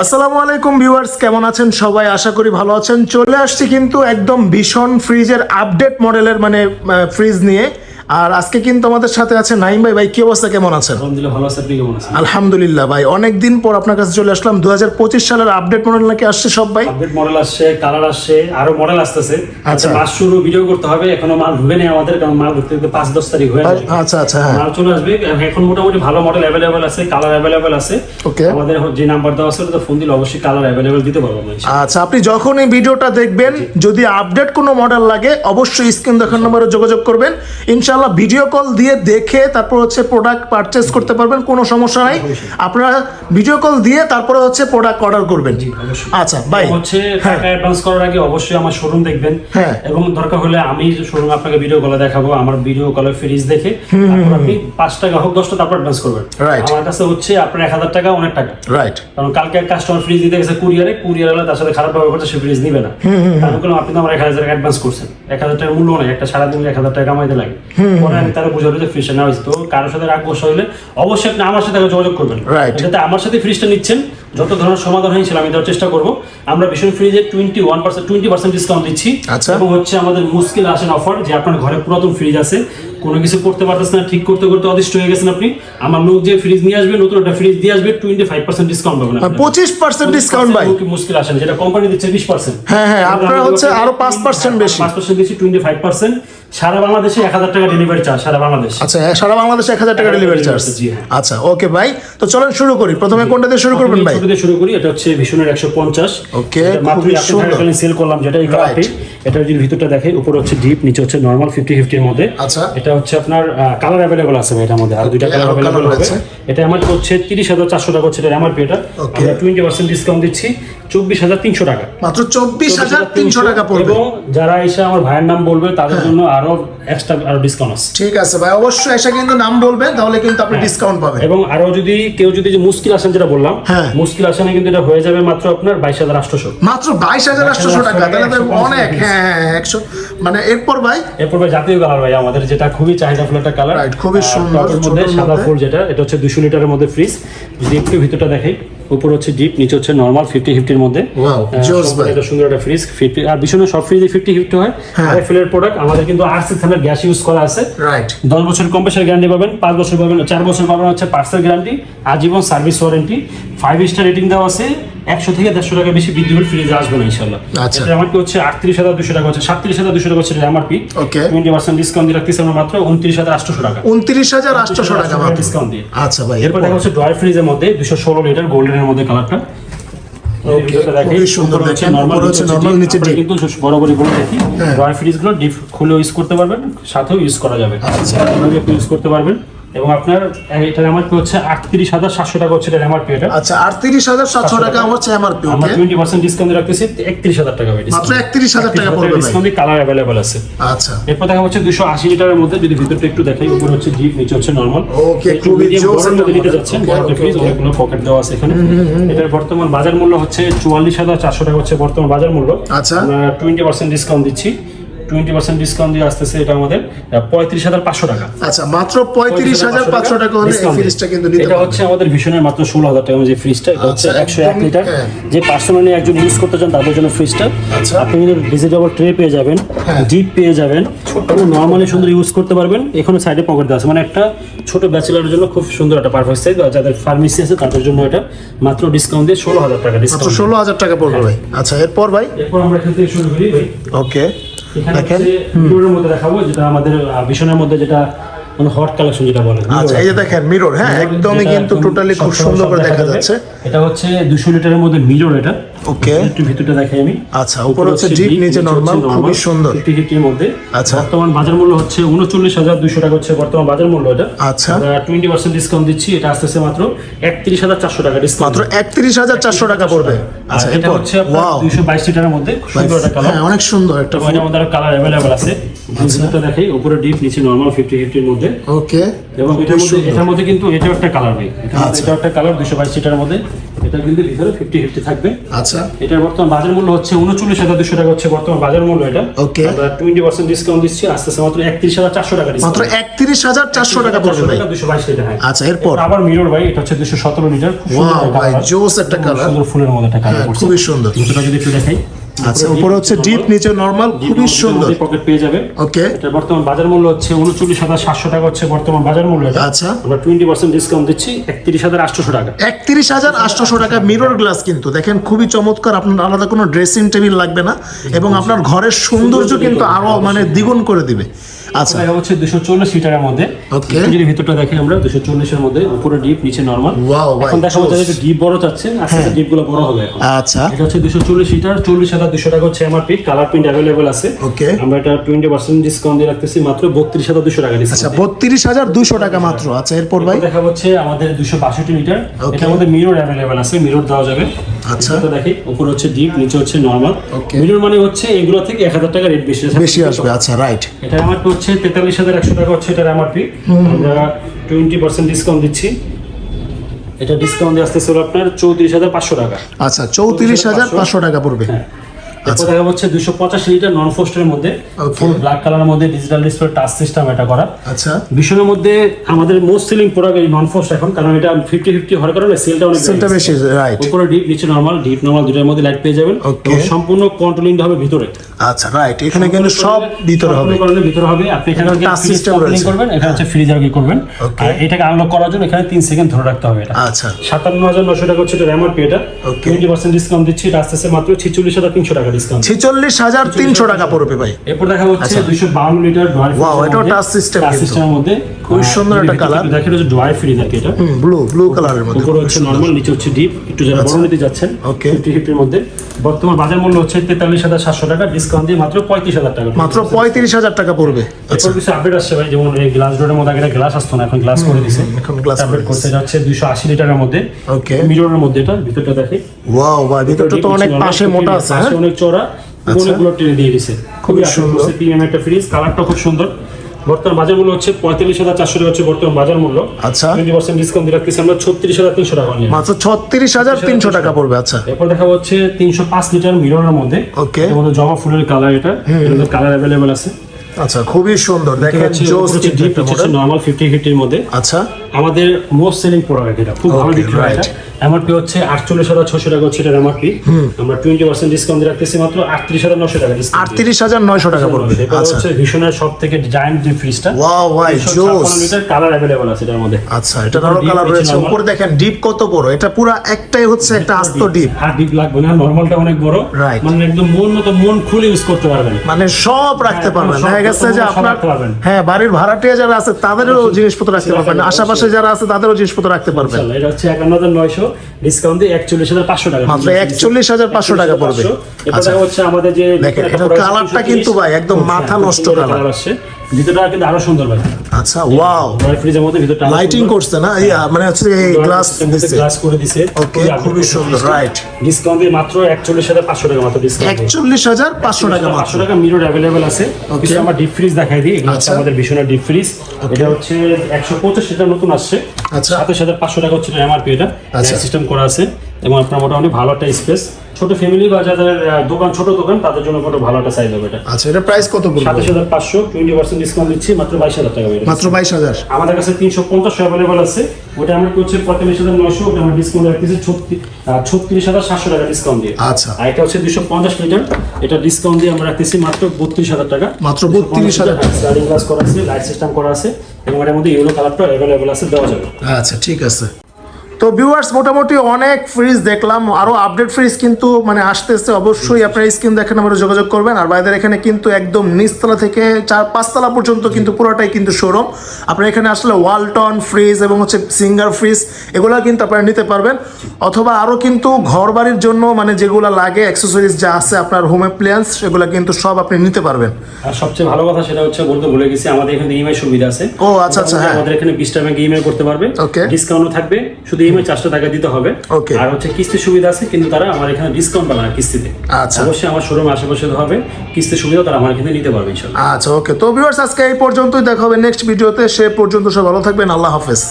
আসসালামু আলাইকুম ভিউয়ার্স, কেমন আছেন সবাই? আশা করি ভালো আছেন। চলে আসছি কিন্তু একদম ভীষণ ফ্রিজের আপডেট মডেলের মানে ফ্রিজ নিয়ে। আর আজকে কিন্তু আমাদের সাথে আছে নাইম ভাই। ভাই কি অবস্থা? কেমন আছেন? আলহামদুলিল্লাহ ভালো আছে। আপনি কেমন আছেন? আলহামদুলিল্লাহ ভাই অনেক দিন পর আপনার কাছে চলে আসলাম। দু সালের আপডেট মডেল নাকি আসছে সব ভাই? আপডেট মডেল আসছে কালার আসছে আরও মডেল আসতেছে। আচ্ছা। আচ্ছা মাস শুরু ভিডিও করতে হবে। এখনও মাল ঢুকে নেই আমাদের কারণ মাল ঢুকতে ঢুকতে পাঁচ দশ তারিখ হয়ে যাবে আচ্ছা আচ্ছা হ্যাঁ। মাল চলে আসবে। এখন মোটামুটি ভালো মডেল অ্যাভেলেবেল আছে কালার অ্যাভেলেবেল আছে। ওকে আমাদের যে নাম্বার দেওয়া আছে ওটা ফোন দিলে অবশ্যই কালার অ্যাভেলেবেল দিতে পারব আচ্ছা আপনি যখন এই ভিডিওটা দেখবেন যদি আপডেট কোনো মডেল লাগে অবশ্যই স্ক্রিন দেখার নম্বরে যোগাযোগ করবেন। ইনশাআল্লাহ ভিডিও কল দিয়ে দেখে তারপর হচ্ছে প্রোডাক্ট পারচেস করতে পারবেন কোনো সমস্যা নাই। আপনারা ভিডিও কল দিয়ে তারপরে হচ্ছে প্রোডাক্ট অর্ডার করবেন। আচ্ছা ভাই হচ্ছে টাকা অ্যাডভান্স করার আগে অবশ্যই আমার শোরুম দেখবেন। হ্যাঁ। এবং দরকার হলে আমি শোরুম আপনাকে ভিডিও কলে দেখাবো আমার ভিডিও কলে ফ্রিজ দেখে তারপর আপনি পাঁচ টাকা হোক দশ টাকা তারপর অ্যাডভান্স করবেন। Right. আমার কাছে হচ্ছে আপনার এক হাজার টাকা অনেক টাকা। রাইট কারণ কালকে এক কাস্টমার ফ্রিজ দিতে গেছে কুরিয়ারে কুরিয়ার হলে তার সাথে খারাপ ব্যবহার করছে সে ফ্রিজ নিবে না। কারণ কোনো আপনি তো আমার এক হাজার টাকা অ্যাডভান্স করছেন। এক হাজার টাকার মূল্য নেই একটা সারাদিন এক হাজার টাকা কামাইতে লাগে। পরে আমি তারা বুঝাবো যে ফ্রিজটা নেওয়া হয়েছে তো কারোর সাথে রাগ বসা হইলে অবশ্যই আপনি আমার সাথে যোগাযোগ করবেন. যাতে আমার সাথে ফ্রিজটা নিচ্ছেন যত ধরনের সমাধান হয়েছিল আমি দেওয়ার চেষ্টা করব। আমরা ভীষণ ফ্রিজে twenty one percent twenty percent discount দিচ্ছি আচ্ছা। এবং হচ্ছে আমাদের মুশকিল আসেন অফার যে আপনার ঘরে পুরাতন ফ্রিজ আছে কোনো কিছু করতে পারতেছেন না ঠিক করতে করতে অদিষ্ট হয়ে গেছেন আপনি আমার লোক যে ফ্রিজ নিয়ে আসবে নতুন একটা ফ্রিজ দিয়ে আসবে টোয়েন্টি ফাইভ পার্সেন্ট ডিসকাউন্ট পাবেন পঁচিশ পার্সেন্ট ডিসকাউন্ট ভাই। মুশকিল- মুশকিল আসেন যেটা কোম্পানি দিচ্ছে বিশ পার্সেন্ট হ্যাঁ, হ্যাঁ, আপনারা হচ্ছে আরও পাঁচ পার্সেন্ট বেশি। পাঁচ পার্সেন্ট বেশি টোয়েন্টি ফাইভ পার্সেন্ট সারা বাংলাদেশে এক হাজার টাকা ডেলিভারি চার্জ সারা বাংলাদেশ। আচ্ছা হ্যাঁ, সারা বাংলাদেশে এক হাজার টাকা ডেলিভারি চার্জ হ্যাঁ। আচ্ছা ওকে ভাই। তো চলেন শুরু করি। প্রথমে কোনটা দিয়ে শুরু করবেন ভাই? দিয়ে শুরু করি এটা হচ্ছে ভীষণের একশো পঞ্চাশ। Okay, মাত্র খুবই সুন্দর। সেল করলাম যেটা এই কালারটি এটা যদি ভিতরটা দেখে উপরে হচ্ছে ডিপ নিচে হচ্ছে নর্মাল ফিফটি ফিফটির মধ্যে। আচ্ছা। এটা হচ্ছে আপনার কালার অ্যাভেলেবল আছে এটার মধ্যে। আর দুইটা কালার অ্যাভেলেবল আছে। এটা আমার হচ্ছে তিরিশ হাজার চারশো টাকা হচ্ছে এটা. আমরা টোয়েন্টি পার্সেন্ট ডিসকাউন্ট দিচ্ছি চব্বিশ হাজার তিনশো টাকা। মাত্র চব্বিশ হাজার তিনশো টাকা পড়বে। এবং যারা এসে আমার ভাইয়ের নাম বলবে তাদের জন্য আরও এক্সট্রা আরও ডিসকাউন্ট আছে। ঠিক আছে ভাই অবশ্যই এসে কিন্তু নাম বলবেন তাহলে কিন্তু আপনি ডিসকাউন্ট পাবেন। এবং আরও যদি কেউ যদি যে মুশকিল আসেন যেটা বললাম হ্যাঁ। মুশকিল আসেনে কিন্তু এটা হয়ে যাবে মাত্র আপনার বাইশ হাজার আটশোশো মাত্র বাইশ হাজার আটশোশো টাকা তাহলে তো অনেক হ্যাঁ হ্যাঁ, হ্যাঁ, একশো মানে এরপর ভাই? এরপর ভাই জাতীয় কালার ভাই আমাদের যেটা খুবই চাহিদা ফুল একটা কালার। খুবই সুন্দর, মধ্যে সাদা ফুল যেটা এটা হচ্ছে দুশো লিটারের মধ্যে ফ্রিজ যদি একটু ভিতরটা দেখে উপর হচ্ছে ডিপ নিচে হচ্ছে নর্মাল ফিফটি ফিফটির মধ্যে। ভাই। এটা সুন্দর একটা ফ্রিজ ফিফটি আর ভীষণ সব ফ্রিজে ফিফটি ফিফটি হয়। হ্যাঁ। আর ফিলের প্রোডাক্ট আমাদের কিন্তু আর সিক্স হান্ড্রেড গ্যাস ইউজ করা আছে। রাইট দশ বছর কম্প্রেসার গ্যারান্টি পাবেন পাঁচ বছর পাবেন চার বছর পাবেন হচ্ছে পার্সেল গ্যারান্টি আজীবন service warranty five star rating দেওয়া আছে একশো থেকে দেড়শো টাকা বেশি বিদ্যুৎ ফ্রিজে আসবে না ইনশাল্লাহ আচ্ছা। এটা এমআরপি হচ্ছে আটত্রিশ হাজার দুশো টাকা হচ্ছে সাতত্রিশ হাজার দুশো টাকা হচ্ছে এমআরপি. টোয়েন্টি পার্সেন্ট ডিসকাউন্ট দিয়ে রাখতেছি আমরা মাত্র উনত্রিশ হাজার আটশো টাকা। উনত্রিশ হাজার আটশোশো টাকা ডিসকাউন্ট দিয়ে। আচ্ছা ভাই। এরপর দেখা হচ্ছে ড্রয়ার ফ্রিজের মধ্যে দুশো ষোলো লিটার গোল্ডেনের মধ্যে কালারটা খুলে ইউজ করতে পারবেন সাথেও ইউজ করা যাবে। আচ্ছা। ইউজ করতে পারবেন। এবং আপনার এটার এমআরপি হচ্ছে? আটত্রিশ হাজার সাতশো টাকা হচ্ছে এটার এমআরপি এটা। আচ্ছা আটত্রিশ হাজার সাতশো টাকা আমার হচ্ছে এমআরপি আমরা ওকে টোয়েন্টি পার্সেন্ট ডিসকাউন্ট রাখতেছি একত্রিশ হাজার টাকা মাত্র একত্রিশ হাজার টাকা পড়বে। ভাই ডিসকাউন্ট কালার অ্যাভেলেবল আছে। আচ্ছা। এরপর দেখা হচ্ছে দুশো আশি লিটারের মধ্যে যদি ভিতরটা একটু দেখাই উপরে হচ্ছে ডিপ নিচে হচ্ছে নর্মাল Okay, খুবই জোস মধ্যে নিতে। যাচ্ছেন বড় ফ্রিজ অনেকগুলো পকেট দেওয়া আছে এখানে। এটার বর্তমান বাজার মূল্য হচ্ছে চুয়াল্লিশ হাজার চারশো টাকা হচ্ছে বর্তমান বাজার মূল্য। আচ্ছা। টোয়েন্টি পার্সেন্ট ডিসকাউন্ট দিচ্ছি। টোয়েন্টি পার্সেন্ট ডিসকাউন্ট দিয়ে আসতেছে এটা আমাদের পঁয়ত্রিশ হাজার পাঁচশো টাকা। আচ্ছা মাত্র পঁয়ত্রিশ হাজার পাঁচশো টাকা হলে এই ফ্রিজটা কিন্তু নিতে এটা হচ্ছে আমাদের ভীষণের মাত্র ষোলো হাজার টাকা যে ফ্রিজটা এটা হচ্ছে আচ্ছা, একশো এক লিটার হ্যাঁ। যে পার্সোনালি একজন ইউজ করতে চান তাদের জন্য ফ্রিজটা আচ্ছা। আপনি কিন্তু ডিজিটাল ট্রে পেয়ে যাবেন হ্যাঁ। ডিপ পেয়ে যাবেন। নর্মালি সুন্দর ইউজ করতে পারবেন এখানে সাইডে পকেট দেওয়া আছে। মানে একটা ছোট ব্যাচেলারের জন্য খুব সুন্দর একটা পারফেক্ট সাইজ যাদের ফার্মেসি আছে তাদের জন্য এটা মাত্র ডিসকাউন্ট দিয়ে ষোলো হাজার টাকা ডিসকাউন্ট ষোলো হাজার টাকা পড়বে। ভাই আচ্ছা এরপর ভাই? এরপর আমরা এখান থেকে শুরু করি ভাই। ওকে দেখেন। মিররের মধ্যে দেখাবো যেটা আমাদের ভীষণের মধ্যে যেটা মানে হট কালেকশন যেটা বলে আচ্ছা এই যে দেখেন মিরর হ্যাঁ একদমই কিন্তু টোটালি খুব সুন্দর করে দেখা। যাচ্ছে। এটা হচ্ছে দুশো লিটারের মধ্যে মিরর এটা। ওকে। একটু ভিতরটা দেখাই আমি। আচ্ছা উপর হচ্ছে ডিপ নিচে নরমাল খুবই সুন্দর। ফিফটির মধ্যে। আচ্ছা। বর্তমান বাজার মূল্য হচ্ছে উনচল্লিশ হাজার দুশো টাকা হচ্ছে বর্তমান বাজার মূল্য এটা। আচ্ছা। টোয়েন্টি পার্সেন্ট ডিসকাউন্ট দিচ্ছি এটা আসতেছে মাত্র একত্রিশ হাজার চারশো টাকা ডিসকাউন্ট মাত্র একত্রিশ হাজার চারশো টাকা পড়বে। আচ্ছা এটা হচ্ছে আপনার ওয়াও দুইশো বাইশ লিটারের মধ্যে সুন্দর একটা কালার হ্যাঁ অনেক সুন্দর একটা এটার মধ্যে কালার অ্যাভেলেবেল আছে। আচ্ছা। ভিতরটা দেখাই উপরে ডিপ নিচে নর্মাল ফিফটি ফিফটির মধ্যে। ওকে এবং এটার মধ্যে এটার মধ্যে কিন্তু এটাও একটা কালার ভাই। মধ্যে আচ্ছা। একটা কালার দুশো বাইশ লিটারের মধ্যে। এটা কিন্তু ভিতরে ফিফটি ফিফটি থাকবে। আচ্ছা। এটার বর্তমান বাজার মূল্য হচ্ছে উনচল্লিশ হাজার দুশো টাকা হচ্ছে বর্তমান বাজার মূল্য এটা। ওকে। আমরা টোয়েন্টি পার্সেন্ট ডিসকাউন্ট দিচ্ছি আস্তে আস্তে মাত্র একত্রিশ হাজার চারশো টাকা মাত্র একত্রিশ হাজার চারশো টাকা পড়বে ভাই। দুশো বাইশ লিটার হ্যাঁ। আচ্ছা এরপর? আবার মিরর ভাই এটা হচ্ছে দুশো সতেরো লিটার। ওয়াও ভাই জোস একটা কালার সুন্দর ফুলের মধ্যে একটা কালার হ্যাঁ খুবই সুন্দর। যদি একটু দেখাই। আচ্ছা উপরে হচ্ছে ডিপ নিচে নরমাল খুবই সুন্দর। পকেট পেয়ে যাবে। ওকে এটা বর্তমান বাজার মূল্য হচ্ছে উনচল্লিশ হাজার সাতশো টাকা হচ্ছে বর্তমান বাজার মূল্য আচ্ছা। আমরা টোয়েন্টি পার্সেন্ট ডিসকাউন্ট দিচ্ছি একত্রিশ হাজার আটশোশো টাকা। একত্রিশ হাজার আটশোশো টাকা মিরর গ্লাস কিন্তু। দেখেন খুবই চমৎকার আপনার আলাদা কোনো ড্রেসিং টেবিল লাগবে না। এবং আপনার ঘরের সৌন্দর্য কিন্তু আরও মানে দ্বিগুণ করে দিবে। আচ্ছা। দেখা হচ্ছে দুশো চল্লিশ লিটারের মধ্যে. একটু যদি ভিতরটা দেখি আমরা দুশো চল্লিশের মধ্যে উপরে ডিপ নিচে নর্মাল ভাই, এখন দেখা হচ্ছে জোস। যে ডিপ বড় চাচ্ছেন আস্তে আস্তে ডিপগুলো বড় হবে এখন। আচ্ছা। এটা হচ্ছে দুশো চল্লিশ লিটার চল্লিশ হাজার দুশো টাকা হচ্ছে এমআরপি কালার প্রিন্ট অ্যাভেলেবল আছে। Okay. আমরা এটা টোয়েন্টি পার্সেন্ট ডিসকাউন্ট দিয়ে রাখতেছি মাত্র বত্রিশ হাজার দুশো টাকা আচ্ছা ডিসকাউন্ট বত্রিশ হাজার দুশো টাকা মাত্র। আচ্ছা এরপর ভাই? দেখা হচ্ছে আমাদের দুশো বাষট্টি লিটার Okay. এটার মধ্যে মিরর অ্যাভেলেবল আছে মিরর দেওয়া যাবে। আচ্ছা। এটা দেখি উপরে হচ্ছে ডিপ নিচে হচ্ছে নর্মাল. মিরর মানে হচ্ছে এগুলো থেকে এক হাজার টাকা রেট বেশি আছে। বেশি আসবে আচ্ছা রাইট এটা হচ্ছে তেতাল্লিশ হাজার একশো টাকা হচ্ছে এটার এমআরপি আমরা টোয়েন্টি পার্সেন্ট ডিসকাউন্ট দিচ্ছি। এটা ডিসকাউন্ট দিয়ে আসতেছে আপনার চৌত্রিশ হাজার পাঁচশো টাকা। আচ্ছা চৌত্রিশ হাজার পাঁচশো টাকা পড়বে। হ্যাঁ। এরপর দেখা হচ্ছে দুশো পঁচাশি লিটার নন ফোস্টের মধ্যে ব্ল্যাক কালারের মধ্যে ডিজিটাল ডিসপ্লে টাচ সিস্টেম এটা করা। আচ্ছা। ভীষণের মধ্যে আমাদের মোস্ট সেলিং প্রোডাক্ট এই নন ফোস্ট এখন কারণ এটা ফিফটি ফিফটি হওয়ার কারণে সেলটা অনেক সেলটা বেশি রাইট উপরে ডিপ নিচে নরমাল ডিপ নরমাল দুটার মধ্যে লাইট পেয়ে যাবেন. এবং সম্পূর্ণ কন্ট্রোলিংটা হবে ভিতরে। আচ্ছা রাইট এখানে কিন্তু সব ভিতরে হবে। controlling ভিতরে হবে। আপনি এখানে system কন্ট্রোলিং রয়েছে। করবেন এখানে হচ্ছে ফ্রিজার কি করবেন। আর এটাকে আনলক করার জন্য এখানে তিন সেকেন্ড ধরে রাখতে হবে এটা। আচ্ছা। সাতান্ন হাজার নশো টাকা হচ্ছে এটা এমআরপি এটা টোয়েন্টি পার্সেন্ট ডিসকাউন্ট দিচ্ছি এটা আস্তে আস্তে মাত্র ছিচল্লিশ হাজার তিনশো টাকা ডিসকাউন্ট ছেচল্লিশ হাজার তিনশো টাকা পড়বে ভাই এরপর দেখা হচ্ছে দুইশো বাউন্ন লিটার আচ্ছা। Touch সিস্টেমের মধ্যে। খুবই আর সুন্দর একটা ভিতরে দেখেন হচ্ছে ফ্রি থাকে এটা। ব্লু ব্লু কালারের মধ্যে। উপরে হচ্ছে নর্মাল নিচে হচ্ছে ডিপ একটু যারা বড় নিতে যাচ্ছেন আচ্ছা। মধ্যে। বর্তমান বাজার মূল্য হচ্ছে তেতাল্লিশ হাজার সাতশো টাকা ডিসকাউন্ট দিয়ে মাত্র পঁয়ত্রিশ হাজার টাকা মাত্র পঁয়ত্রিশ হাজার টাকা পড়বে। আচ্ছা। এরপর কিছু আপডেট আসছে ভাই যেমন এই গ্লাস ডোরের মধ্যে আগে গ্লাস আসতো না এখন গ্লাস করে দিছে। এখন করে আপডেট করতে হচ্ছে দুইশো আশি লিটারের মধ্যে। Okay. মিররের মধ্যে এটা ভিতরটা দেখে। ওয়াও ভাই ভিতরটা তো অনেক পাশে মোটা আছে হ্যাঁ? অনেক চড়া আচ্ছা। অনেকগুলো টেনে দিয়ে দিছে। খুবই সুন্দর। প্রিমিয়াম একটা ফ্রিজ কালারটা খুব সুন্দর। বর্তমান বাজার মূল্য হচ্ছে পঁয়তাল্লিশ হাজার চারশো টাকা হচ্ছে বর্তমান বাজার মূল্য। আচ্ছা। টোয়েন্টি পার্সেন্ট ডিসকাউন্ট দিয়ে রাখতেছি আমরা ছত্রিশ হাজার তিনশো টাকা মাত্র ছত্রিশ হাজার তিনশো টাকা পড়বে আচ্ছা। এরপর দেখা হচ্ছে তিনশো পাঁচ লিটার মিররের মধ্যে. এর মধ্যে জবা ফুলের কালার এটা। কালার অ্যাভেলেবেল আছে। আচ্ছা খুবই সুন্দর। দেখেন জোস কিন্তু ডিপ। নর্মাল ফিফটি ফিফটির মধ্যে। আচ্ছা। আমাদের মোস্ট সেলিং প্রোডাক্ট এটা খুব ভালো বিক্রি হয় এমআরপি হচ্ছে আটচল্লিশ হাজার ছশো টাকা হচ্ছে এটার এমআরপি আমরা টোয়েন্টি পার্সেন্ট ডিসকাউন্ট রাখতেছি মাত্র আটত্রিশ হাজার নশো টাকা আটত্রিশ হাজার নয়শো টাকা পড়বে। এটা হচ্ছে ভীষণের সব থেকে জায়ান্ট যে ফ্রিজটা ওয়াও ভাই জোস লিটার কালার আছে এটার মধ্যে। আচ্ছা এটা আরও কালার রয়েছে। উপরে দেখেন ডিপ কত বড়? এটা পুরো একটাই হচ্ছে একটা আস্ত ডিপ আর ডিপ লাগবে না নরমালটা অনেক বড়. মানে একদম মন মতো মন খুলে ইউজ করতে পারবেন। মানে সব রাখতে হ্যাঁ, পারবেন। দেখা গেছে যে আপনার হ্যাঁ বাড়ির ভাড়াটিয়া যারা আছে তাদেরও জিনিসপত্র রাখতে পারবেন। আশেপাশে যারা আছে তাদেরও জিনিসপত্র রাখতে পারবেন এটা হচ্ছে একান্ন হাজার নয়শো ডিসকাউন্ট দিয়ে একচল্লিশ হাজার পাঁচশো টাকা মাত্র 41,500 টাকা পড়বে। আচ্ছা। হচ্ছে আমাদের যে দেখেন, কালারটা কিন্তু ভাই একদম মাথা নষ্ট কালার। কালার আসছে ভিতরটা কিন্তু আরও সুন্দর ভাই। আচ্ছা ওয়াও ড্রয়ার ফ্রিজের মধ্যে ভিতরটা লাইটিং করছে না? ইয়া মানে হচ্ছে এই গ্লাস দিচ্ছে গ্লাস করে দিছে। ওকে খুবই সুন্দর রাইট ডিসকাউন্ট দিয়ে মাত্র একচল্লিশ হাজার পাঁচশো টাকা মাত্র ডিসকাউন্ট একচল্লিশ হাজার পাঁচশো টাকা মাত্র। পাঁচশো টাকা মিরর অ্যাভেলেবেল আছে। কিছু আমরা ডিপ ফ্রিজ দেখাই দিই। এগুলো হচ্ছে আচ্ছা। আমাদের ভীষণের ডিপ ফ্রিজ এটা হচ্ছে একশো পঁচিশ লিটার নতুন আসছে। আচ্ছা। সাতাশ হাজার পাঁচশো টাকা হচ্ছে এমআরপি এটা। আচ্ছা। সিস্টেম করা আছে। এবং আপনার মোটামুটি ভালো একটা স্পেস ছোট ফ্যামিলি বা যাদের দোকান ছোট দোকান তাদের জন্য কোনো ভালো একটা সাইজ হবে এটা। আচ্ছা এটা প্রাইস কত পড়বে? সাতাশ হাজার পাঁচশো টোয়েন্টি পার্সেন্ট ডিসকাউন্ট দিচ্ছি মাত্র বাইশ হাজার টাকা বেড়ে মাত্র বাইশ হাজার? আমাদের কাছে তিনশো পঞ্চাশ অ্যাভেলেবল আছে। ওটা আমরা করছি পঁয়তাল্লিশ হাজার নশো ওটা আমরা ডিসকাউন্ট রাখতেছি ছত্রিশ হাজার সাতশো টাকা ডিসকাউন্ট দিয়ে। আচ্ছা। আর এটা হচ্ছে দুশো পঞ্চাশ লিটার এটা ডিসকাউন্ট দিয়ে আমরা রাখতেছি মাত্র বত্রিশ হাজার টাকা। মাত্র 32,000 স্লাইডিং গ্লাস করা আছে লাইট সিস্টেম করা আছে এবং এটার মধ্যে ইউরো কালারটা অ্যাভেলেবল আছে দেওয়া যাবে। আচ্ছা ঠিক আছে। তো ভিউয়ার্স মোটামুটি অনেক ফ্রিজ দেখলাম। আরও আপডেট ফ্রিজ কিন্তু মানে আসতেছে। অবশ্যই আপনার স্ক্রিন দেখেন আমরা যোগাযোগ করবেন। আর বাইদের এখানে কিন্তু একদম নিচতলা থেকে চার পাঁচতলা পর্যন্ত কিন্তু পুরোটাই কিন্তু শোরুম আপনার এখানে আসলে ওয়ালটন ফ্রিজ এবং হচ্ছে সিঙ্গার ফ্রিজ এগুলো কিন্তু আপনারা নিতে পারবেন। অথবা আরও কিন্তু ঘর বাড়ির জন্য মানে যেগুলো লাগে অ্যাক্সেসরিজ যা আছে আপনার হোম অ্যাপ্লিয়েন্স সেগুলো কিন্তু সব আপনি নিতে পারবেন। আর সবচেয়ে ভালো কথা সেটা হচ্ছে বলতে ভুলে গেছি আমাদের এখানে ইএমআই সুবিধা আছে। ও, আচ্ছা, আচ্ছা, হ্যাঁ। আমাদের এখানে বিশ টাকা ইএমআই করতে পারবে। ওকে ডিসকাউন্ট থাকবে। শুধু ইএমআই চারশো টাকা দিতে হবে. আর হচ্ছে কিস্তি সুবিধা আছে কিন্তু তারা আমার এখানে ডিসকাউন্ট পাবে না কিস্তিতে। আচ্ছা। অবশ্যই আমার শোরুম আশেপাশে হবে কিস্তি সুবিধা তারা আমার এখানে নিতে পারবে আচ্ছা ওকে তো ভিউয়ার্স আজকে এই পর্যন্তই। দেখা হবে নেক্সট ভিডিওতে সে পর্যন্ত সব ভালো থাকবেন। আল্লাহ হাফেজ।